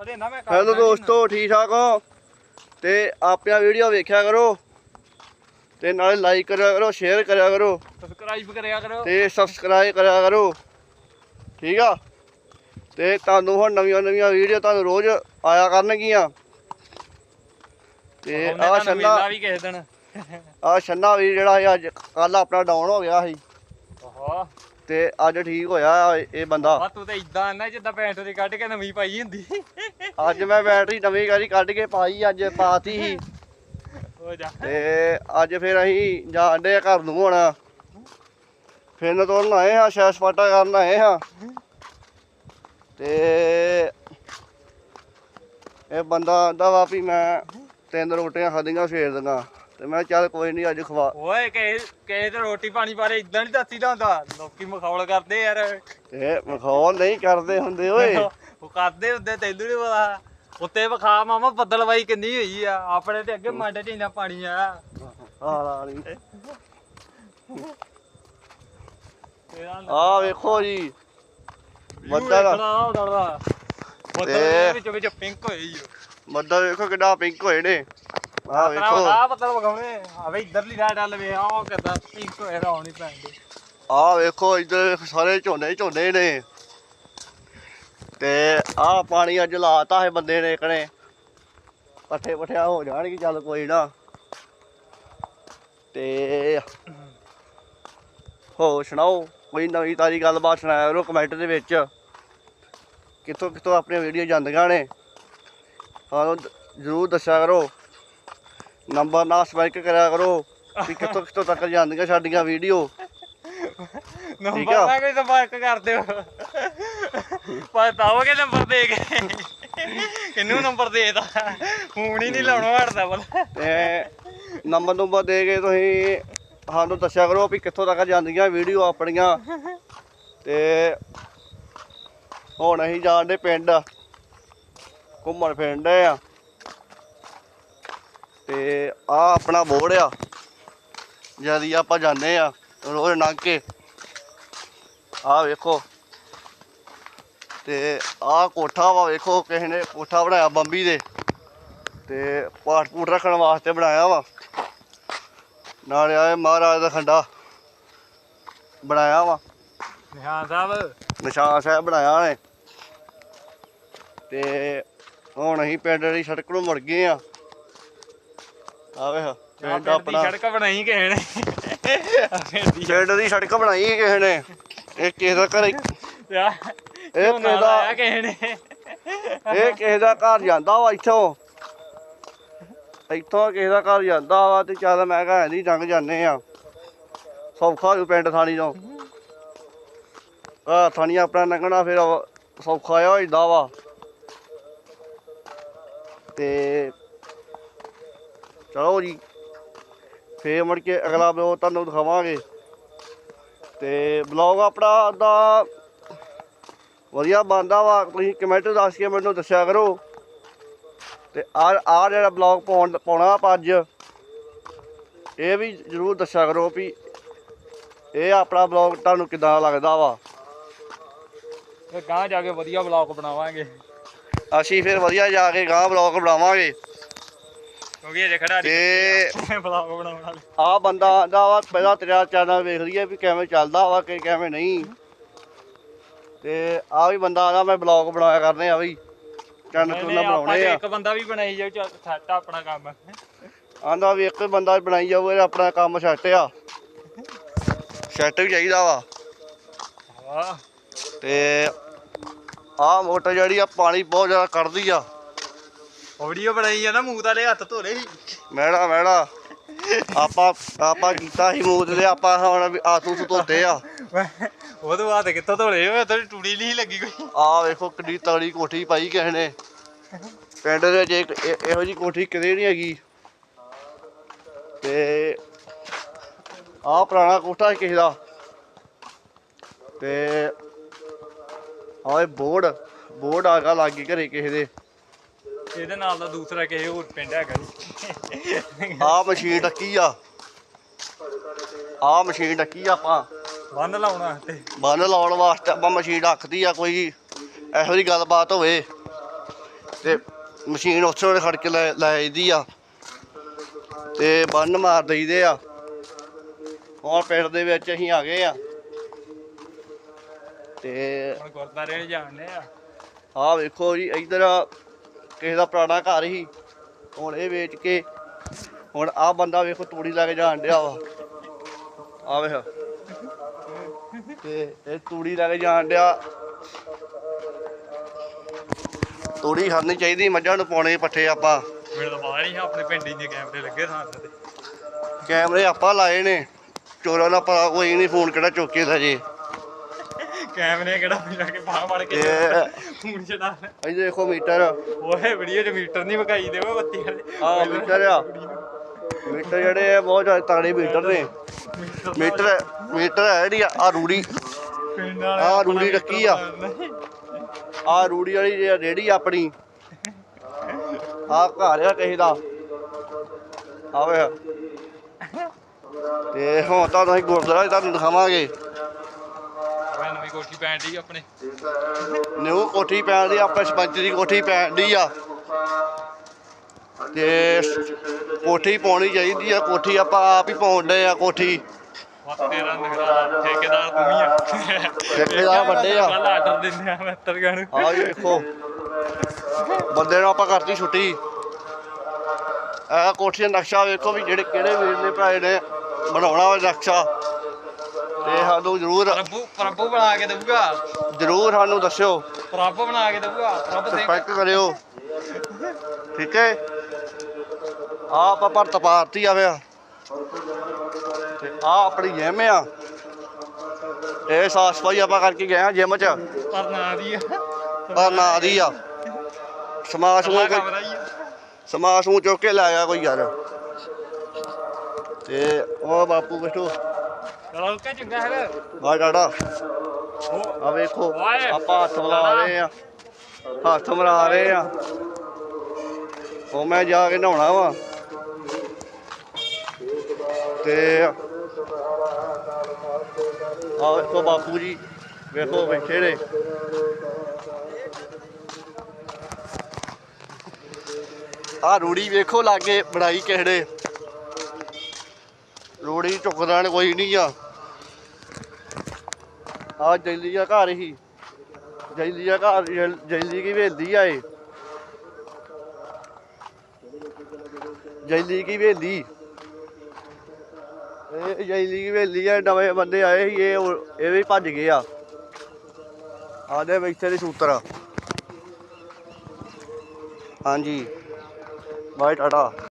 Hello ਦੋਸਤੋ ਠੀਕ ਠਾਕ ਹੋ? ਤੇ ਆਪਣੀਆਂ ਵੀਡੀਓ ਵੇਖਿਆ ਕਰੋ। ਤੇ ਨਾਲੇ ਲਾਈਕ ਕਰਿਆ ਕਰੋ ਸ਼ੇਅਰ ਕਰਿਆ ਕਰੋ। ਸਬਸਕ੍ਰਾਈਬ ਕਰਿਆ ਕਰੋ। ਤੇ ਸਬਸਕ੍ਰਾਈਬ ਕਰਿਆ ਕਰੋ। ਠੀਕ ਆ? ਤੇ ਤੁਹਾਨੂੰ ਹੁਣ ਨਵੀਆਂ ਨਵੀਆਂ ਵੀਡੀਓ ਤੁਹਾਨੂੰ ਰੋਜ਼ ਆਇਆ ਕਰਨਗੀਆਂ। ਤੇ ਆ ਛੰਨਾ ਵੀ ਕਿਸੇ ਦਿਨ। ਆ ਛੰਨਾ ਵੀ ਜਿਹੜਾ ਅੱਜ ਕੱਲ ਆਪਣਾ ਡਾਊਨ ਹੋ ਗਿਆ ਸੀ। ਓਹੋ ਤੇ ਅੱਜ ਠੀਕ ਹੋਇਆ ਇਹ ਬੰਦਾ। ਤੂੰ ਤੇ ਇਦਾਂ ਨਾ ਜਿੱਦਾਂ ਪੈਂਟ ਦੀ ਕੱਢ ਕੇ ਨਵੀਂ ਪਾਈ ਹੁੰਦੀ। ਅੱਜ ਮੈਂ ਬੈਟਰੀ ਨਵੀਂ ਕਰੀ ਕੱਢ ਕੇ ਪਾਈ ਅੱਜ ਪਾਤੀ ਸੀ। ਹੋ ਜਾ। ਤੇ ਅੱਜ ਫਿਰ ਅਸੀਂ ਜਾਣਦੇ ਆ ਘਰ ਨੂੰ ਹੁਣ। ਫਿਰ ਨਾ ਤੋਰਨ ਆਏ ਹਾਂ ਸ਼ੈਰ ਸਪਾਟਾ ਕਰਨ ਆਏ ਹਾਂ। ਤੇ ਇਹ ਬੰਦਾ ਆਂਦਾ ਵਾ ਵੀ ਮੈਂ ਤਿੰਨ ਰੋਟੀਆਂ ਖਾਧੀਆਂ ਸਵੇਰ ਦੀਆਂ। ਤੇ ਮੈਂ ਕਿਹਾ ਚੱਲ ਕੋਈ ਨਹੀਂ ਅੱਜ ਖਵਾ ਓਏ ਕਿਸੇ ਕਿਸੇ ਤੇ ਰੋਟੀ ਪਾਣੀ ਬਾਰੇ ਇਦਾਂ ਨਹੀਂ ਦੱਸੀਦਾ ਹੁੰਦਾ। ਲੋਕੀ ਮਖੌਲ ਕਰਦੇ ਯਾਰ। ਤੇ ਮਖੌਲ ਨਹੀਂ ਕਰਦੇ ਹੁੰਦੇ ਓਏ। ਉਹ ਕਰਦੇ ਹੁੰਦੇ ਤੈਨੂੰ ਨਹੀਂ ਪਤਾ। ਉੱਤੇ ਵਿਖਾ ਮਾਮਾ ਬੱਦਲਵਾਈ ਕਿੰਨੀ ਹੋਈ ਆ। ਆਪਣੇ ਤੇ ਅੱਗੇ ਮੰਡ ਚ ਇੰਨਾ ਪਾਣੀ ਆ। ਆ ਰਾਣੀ ਇਹਦਾ ਆ ਵੇਖੋ ਜੀ। ਬੱਦਲ ਬੱਦਲ ਦੜਦਾ ਬੱਦਲ ਤੇ- ਦੇ ਵਿੱਚ ਵਿੱਚ ਪਿੰਕ ਹੋਈ ਓ ਬੱਦਲ ਵੇਖੋ ਕਿੱਡਾ ਪਿੰਕ ਹੋਏ ਨੇ। ਆ ਵੇਖੋ। ਆ ਬੱਦਲ ਵਗਾਉਣੇ ਇਧਰਲੀ ਵੇ ਕਰਦਾ ਰੌਣੀ ਪੈਂਦੀ। ਆ ਵੇਖੋ ਇੱਧਰ ਸਾਰੇ ਝੋਨੇ ਹੀ ਝੋਨੇ ਨੇ। ਤੇ ਆ ਪਾਣੀ ਅੱਜ ਲਾਤਾ ਹੈ ਬੰਦੇ ਨੇ ਕਣੇ ਪੱਠੇ ਪੱਠਿਆ ਹੋ ਜਾਣਗੇ ਚੱਲ ਕੋਈ ਨਾ। ਤੇ ਹੋ ਸੁਣਾਓ ਕੋਈ ਨਵੀਂ ਤਾਜੀ ਗੱਲਬਾਤ ਸੁਣਾਇਆ ਕਰੋ ਕਮੈਂਟ ਦੇ ਵਿੱਚ। ਕਿੱਥੋਂ ਕਿੱਥੋਂ ਆਪਣੀਆਂ ਵੀਡੀਓ ਜਾਂਦੀਆਂ ਨੇ। ਜ਼ਰੂਰ ਦੱਸਿਆ ਕਰੋ। ਨੰਬਰ ਨਾਲ ਸੰਪਰਕ ਕਰਿਆ ਕਰੋ ਵੀ ਕਿੱਥੋਂ ਕਿੱਥੋਂ ਤੱਕ ਜਾਂਦੀਆਂ ਸਾਡੀਆਂ ਵੀਡੀਓ। ਨੰਬਰ ਆ। ਨਾਲ ਕੋਈ ਸੰਪਰਕ ਕਰ ਦਿਓ। ਪਤਾਓਗੇ ਨੰਬਰ ਦੇ ਕੇ ਕਿੰਨੂੰ ਨੰਬਰ ਦੇਤਾ? ਫੋਨ ਹੀ ਨਹੀਂ ਲਾਉਣਾ ਹਟਦਾ ਬੋਲ ਤੇ ਨੰਬਰ ਨੰਬਰ ਦੇ ਕੇ ਤੁਸੀਂ ਸਾਨੂੰ ਦੱਸਿਆ ਕਰੋ ਵੀ ਕਿੱਥੋਂ ਤੱਕ ਜਾਂਦੀਆਂ ਵੀਡੀਓ ਆਪਣੀਆਂ। ਤੇ ਹੁਣ ਅਸੀਂ ਜਾਣਦੇ ਪਿੰਡ। ਘੁੰਮਣ ਫਿਰਨ ਡਏ ਆ। ਤੇ ਆ ਆਪਣਾ ਬੋੜ ਆ। ਜਦੀ ਆਪਾਂ ਜਾਂਦੇ ਆ ਰੋਜ਼ ਲੰਘ ਕੇ। ਆ ਵੇਖੋ। ਤੇ ਆ ਕੋਠਾ ਵਾ ਵੇਖੋ ਕਿਸੇ ਨੇ ਕੋਠਾ ਬਣਾਇਆ ਬੰਬੀ ਦੇ। ਤੇ ਪਾਸਪੋਰਟ ਰੱਖਣ ਵਾਸਤੇ ਬਣਾਇਆ ਵਾ। ਨਾਲੇ ਆਏ ਮਹਾਰਾਜ ਦਾ ਖੰਡਾ ਬਣਾਇਆ ਵਾ। ਨਿਹਾਨ ਸਾਹਿਬ। ਨਿਸ਼ਾਨ ਸਾਹਿਬ ਬਣਾਇਆ ਨੇ। ਤੇ ਹੁਣ ਅਸੀਂ ਪਿੰਡ ਦੀ ਸੜਕ ਨੂੰ ਮੁੜ ਗਏ ਆ। ਆਵੇ ਆਹ ਪਿੰਡ ਪਿੰਡ ਦੀ ਆਪਣਾ। ਸੜਕ ਬਣਾਈ ਕਿਸੇ ਨੇ। ਪਿੰਡ ਦੀ ਪਿੰਡ ਦੀ ਸੜਕ ਬਣਾਈ ਕਿਸੇ ਨੇ। ਇਹ ਕਿਸੇ ਦਾ ਘਰ ਯਾਰ, ਇਹ ਝੋਨਾ ਕਿਸੇ ਦਾ ਲਾਇਆ ਕਿਸੇ ਨੇ? ਇਹ ਕਿਸੇ ਦਾ ਘਰ ਜਾਂਦਾ ਵਾ ਇੱਥੋਂ। ਇੱਥੋਂ ਕਿਸੇ ਦਾ ਘਰ ਜਾਂਦਾ ਵਾ ਤੇ ਚੱਲ ਮੈਂ ਕਿਹਾ ਨਹੀਂ ਲੰਘ ਜਾਂਦੇ ਆ। ਸੌਖਾ ਪਿੰਡ ਥਾਣੀ ਤੋਂ। ਆ ਥਾਣੀ ਆਪਣਾ ਲੰਘਣਾ ਫਿਰ ਸੌਖਾ ਆ ਹੁੰਦਾ ਵਾ। ਤੇ ਚਲੋ ਜੀ। ਫੇਰ ਮੁੜ ਕੇ ਅਗਲਾ ਬਲੌਗ ਤੁਹਾਨੂੰ ਦਿਖਾਵਾਂਗੇ। ਤੇ ਬਲੌਗ ਆਪਣਾ ਦਾ ਵਧੀਆ ਬਣਦਾ ਵਾ। ਤੁਸੀਂ ਕਮੈਂਟ ਦੱਸ ਕੇ ਮੈਨੂੰ ਦੱਸਿਆ ਕਰੋ। ਤੇ ਆ ਆ ਜਿਹੜਾ ਬਲੌਗ ਪਾਉਣ ਪਾਉਣਾ ਆਪਾਂ ਅੱਜ ਇਹ ਵੀ ਜਰੂਰ ਦੱਸਿਆ ਕਰੋ ਵੀ ਇਹ ਆਪਣਾ ਬਲੌਗ ਤੁਹਾਨੂੰ ਕਿਦਾਂ ਲੱਗਦਾ ਵਾ। ਤੇ ਗਾਂ ਜਾ ਕੇ ਵਧੀਆ ਵਲੌਗ ਬਣਾਵਾਂਗੇ। ਅਸੀਂ ਫਿਰ ਵਧੀਆ ਜਾ ਕੇ ਗਾਂ ਬਲੌਗ ਬਣਾਵਾਂਗੇ। ਕਿਉਂਕਿ ਅਜੇ ਖੜਾ ਤੇ ਵਲੌਗ ਬਣਾਉਣ ਵਾਲੇ? ਆ ਬੰਦਾ ਆਂਦਾ ਵਾ ਪਹਿਲਾਂ ਤੇਰਾ ਚੈਨਲ ਵੇਖ ਲਈਏ ਵੀ ਕਿਵੇਂ ਚੱਲਦਾ ਵਾ ਕਿ ਕਿਵੇਂ ਨਹੀਂ। ਤੇ ਆ ਵੀ ਬੰਦਾ ਆਂਦਾ ਮੈਂ ਬਲੌਗ ਬਣਾਇਆ ਕਰਨੇ ਆ ਵੀ ਚੈਨਲ ਨਹੀਂ, ਤੋਂ ਨਹੀਂ, ਆਪਾਂ ਬਣਾਉਣੇ ਤੇ ਆ। ਇੱਕ ਬੰਦਾ ਵੀ ਬਣਾਈ ਜਾਊ ਚੱਲ ਸੈੱਟ ਆਪਣਾ ਕੰਮ। ਆਂਦਾ ਵੀ ਇੱਕ ਬੰਦਾ ਬਣਾਈ ਜਾਊਗਾ ਆਪਣਾ ਕੰਮ ਸੈੱਟ ਆ। ਸੈੱਟ ਵੀ ਚਾਹੀਦਾ ਵਾ। ਵਾਹ। ਤੇ ਆਹ ਮੋਟਰ ਜਿਹੜੀ ਆ ਪਾਣੀ ਬਹੁਤ ਜ਼ਿਆਦਾ ਕੱਢਦੀ ਆ। ਵੀਡੀਓ ਬਣਾਈ ਆ ਨਾ ਮੂੰਹ ਤਾਲੇ ਹੱਥ ਧੋਲੇ ਸੀ। ਮੈੜਾ ਮੈੜਾ। ਆਪਾਂ ਆਪਾਂ ਕੀਤਾ ਸੀ ਮੂਤ ਦੇ ਆਪਾਂ ਹੁਣ ਆਸੂ ਸੂ ਧੋਤੇ ਆ। ਉਹ ਤੋਂ ਬਾਅਦ ਕਿੱਥੋਂ ਧੋਲੇ ਉਹ ਤਾਂ ਟੂੜੀ ਨਹੀਂ ਲੱਗੀ ਕੋਈ। ਆ ਵੇਖੋ ਕਿੰਨੀ ਤਗੜੀ ਕੋਠੀ ਪਾਈ ਕਿਸੇ ਨੇ। ਪਿੰਡ ਦੇ ਇੱਕ ਇਹ- ਜੀ ਕੋਠੀ ਕਿਤੇ ਨਹੀਂ ਹੈਗੀ। ਤੇ ਆ ਪੁਰਾਣਾ ਕੋਠਾ ਕਿਸੇ ਦਾ। ਤੇ ਆਏ ਬੋਰਡ ਬੋਰਡ ਆਗਾ ਲੱਗੀ ਘਰੇ ਕਿਸੇ ਦੇ। ਇਹਦੇ ਨਾਲ ਦਾ ਦੂਸਰਾ ਕਿਸੇ ਹੋਰ ਪਿੰਡ ਹੈਗਾ ਜੀ। ਆ ਮਸ਼ੀਨ ਟੱਕੀ ਆ। ਆ ਮਸ਼ੀਨ ਟੱਕੀ ਆ ਆਪਾਂ। ਬੰਦ ਲਾਉਣਾ ਤੇ ਬੰਨ ਲਾਉਣ ਵਾਸਤੇ ਆਪਾਂ ਮਸ਼ੀਨ ਰੱਖਦੀ ਆ ਕੋਈ। ਇਹੋ ਜਿਹੀ ਗੱਲਬਾਤ ਹੋਵੇ ਤੇ ਮਸ਼ੀਨ ਉੱਥੇ ਉਹਨੇ ਖੜ ਕੇ ਲੈ ਲੈ ਆਈਦੀ ਆ। ਤੇ ਬੰਨ ਮਾਰ ਦਈਦੇ ਆ। ਹੁਣ ਪਿੰਡ ਦੇ ਵਿੱਚ ਅਸੀਂ ਆ ਗਏ ਆ। ਤੇ ਹੁਣ ਗੁਰਦਾਰੇ ਜਾਣਦੇ ਆ। ਆਹ ਵੇਖੋ ਜੀ ਇਧਰ ਕਿਸੇ ਦਾ ਪੁਰਾਣਾ ਘਰ ਸੀ ਹੁਣ ਇਹ ਵੇਚ ਕੇ ਹੁਣ ਆਹ ਬੰਦਾ ਵੇਖੋ ਤੂੜੀ ਲਾ ਕੇ ਜਾਣ ਡਿਆ ਵਾ। ਆ ਵੇਖ। ਤੇ ਇਹ ਤੂੜੀ ਲਾ ਕੇ ਜਾਣ ਡਿਆ। ਤੂੜੀ ਖਾਣੀ ਚਾਹੀਦੀ ਮੱਝਾਂ ਨੂੰ ਪਾਉਣੇ ਪੱਠੇ ਆਪਾਂ। ਮੈਨੂੰ ਤਾਂ ਪਤਾ ਨਹੀਂ ਆਪਣੇ ਪਿੰਡ ਇੰਨੇ ਕੈਮਰੇ ਲੱਗੇ ਥਾਂ ਤੇ ਕੈਮਰੇ ਆਪਾਂ ਲਾਏ ਨੇ। ਚੋਰਾਂ ਦਾ ਪਤਾ ਕੋਈ ਨਹੀਂ ਫੋਨ ਕਿਹੜਾ ਚੁੱਕ ਲੈ ਜੇ। ਕੈਮਰੇ ਕਿਹੜਾ ਮਿਲਾ ਕੇ ਬਾਹ ਵੜ ਕੇ ਫੋਨ ਇਹ ਦੇਖੋ ਮੀਟਰ। ਓਏ ਵੀਡੀਓ 'ਚ ਮੀਟਰ ਨਹੀਂ ਵਿਖਾਈ ਦੇ ਓਏ ਬੱਤੀ ਵਾਲੇ। ਆਹ ਮੀਟਰ ਆ। ਮੀਟਰ ਜਿਹੜੇ ਆ ਬਹੁਤ ਜ਼ਿਆਦਾ ਤਗੜੇ ਮੀਟਰ ਨੇ। ਮੀਟਰ ਮੀਟਰ ਹੈ ਜਿਹੜੀ ਆ ਰੂੜੀ। ਆਹ ਰੂੜੀ ਰੱਖੀ ਆ। ਆ ਰੂੜੀ ਵਾਲੀ ਜਿਹੜੀ ਰੇੜੀ ਆਪਣੀ। ਆ ਘਰ ਆ ਕਿਸੇ ਦਾ। ਆਵੇ ਤੇ ਹੁਣ ਤਾਂ ਅਸੀਂ ਗੁਰਦੁਆਰਾ ਤੁਹਾਨੂੰ ਦਿਖਾਵਾਂਗੇ। ਮੈਂ ਨਵੀਂ ਕੋਠੀ ਪੈਣ ਦੀ ਆਪਣੇ। ਨਿਊ ਕੋਠੀ ਪੈਣ ਦੀ ਆਪਣੇ ਸਰਪੰਚ ਦੀ ਕੋਠੀ ਪੈਣ ਦੀ ਆ। ਤੇ ਕੋਠੀ ਪਾਉਣੀ ਚਾਹੀਦੀ ਆ ਕੋਠੀ ਆਪਾਂ ਆਪ ਹੀ ਡਏ ਆ ਕੋਠੀ। ਤੇਰਾ ਠੇਕੇਦਾਰ ਤੂੰ ਹੀ ਆ। ਠੇਕੇਦਾਰ ਵੱਡੇ ਆ। ਕੱਲ ਆਰਡਰ ਦਿੰਦੇ ਆ ਮਿੱਤਰਗਾਂ ਨੂੰ ਆ ਜੀ ਵੇਖੋ। ਬੰਦੇ ਨੂੰ ਆਪਾਂ ਕਰਤੀ ਛੁੱਟੀ। ਇਹ ਕੋਠੀ ਦਾ ਨਕਸ਼ਾ ਵੇਖੋ ਵੀ ਜਿਹੜੇ ਕਿਹੜੇ ਵੀਰ ਨੇ ਭਰਾਏ ਨੇ ਬਣਾਉਣਾ ਹੋਇਆ ਨਕਸ਼ਾ। ਤੇ ਸਾਨੂੰ ਜ਼ਰੂਰ ਪ੍ਰਭੂ ਪ੍ਰਭੂ ਬਣਾ ਕੇ ਦਊਗਾ। ਜ਼ਰੂਰ ਸਾਨੂੰ ਦੱਸਿਓ। ਪ੍ਰਭ ਬਣਾ ਕੇ ਦਊਗਾ। ਪ੍ਰਭ ਸਪੈਕ ਕਰਿਓ। ਠੀਕ ਹੈ? ਆ ਆਪਾਂ ਭਰਤ ਪਾਰਤੀ ਆਵੇ ਆ। ਤੇ ਆ ਆਪਣੀ ਜਿਮ ਆ। ਇਹ ਸਾਫ਼ ਸਫ਼ਾਈ ਆਪਾਂ ਕਰਕੇ ਗਏ ਆ ਜਿਮ ਚ। ਪਰ ਨਾ ਦੀ ਆ। ਆ ਨਾ ਦੀ ਆ। ਸਮਾਜ ਨੂੰ ਚੁੱਕ ਕੇ ਲਾਇਆ ਕੋਈ ਯਾਰ। ਤੇ ਉਹ ਬਾਪੂ ਬੈਠੋ। ਚਲੋ ਕਿ ਚੰਗਾ ਹੈ ਆ ਡਾਡਾ ਆ ਵੇਖੋ। ਆਪਾਂ ਹੱਥ ਮਿਲਾ ਰਹੇ ਆ। ਹੱਥ ਮਿਲਾ ਰਹੇ ਆ। ਉਹ ਮੈਂ ਜਾ ਕੇ ਨਹਾਉਣਾ ਵਾ। ਤੇ ਆ ਵੇਖੋ ਬਾਪੂ ਜੀ ਵੇਖੋ ਬੈਠੇ ਨੇ। ਆ ਰੂੜੀ ਵੇਖੋ ਲਾਗੇ ਬਣਾਈ ਕਿਹੜੇ। ਰੂੜੀ ਚੁੱਕਦਾ ਨੀ, ਕੋਈ ਨਹੀਂ ਆ। ਆ ਜੈਲੀ ਦਾ ਘਰ ਹੀ। ਜੈਲੀ ਦਾ ਘਰ, ਜੈਲ- ਜੈਲੀ ਕੀ ਵੇਲਦੀ ਆ ਇਹ? ਜੈਲੀ ਕੀ ਵੇਲਦੀ ਇਹ ਜੈਲੀ ਕੀ ਵੇਲੀ ਆ, ਨਵੇਂ ਬੰਦੇ ਆਏ ਸੀ, ਇਹ ਇਹ ਵੀ ਭੱਜ ਗਏ ਆ। ਆਦੇ ਬੈਠੇ ਦੇ ਸੂਤਰ ਹਾਂਜੀ। ਬਾਈ ਟਾਟਾ।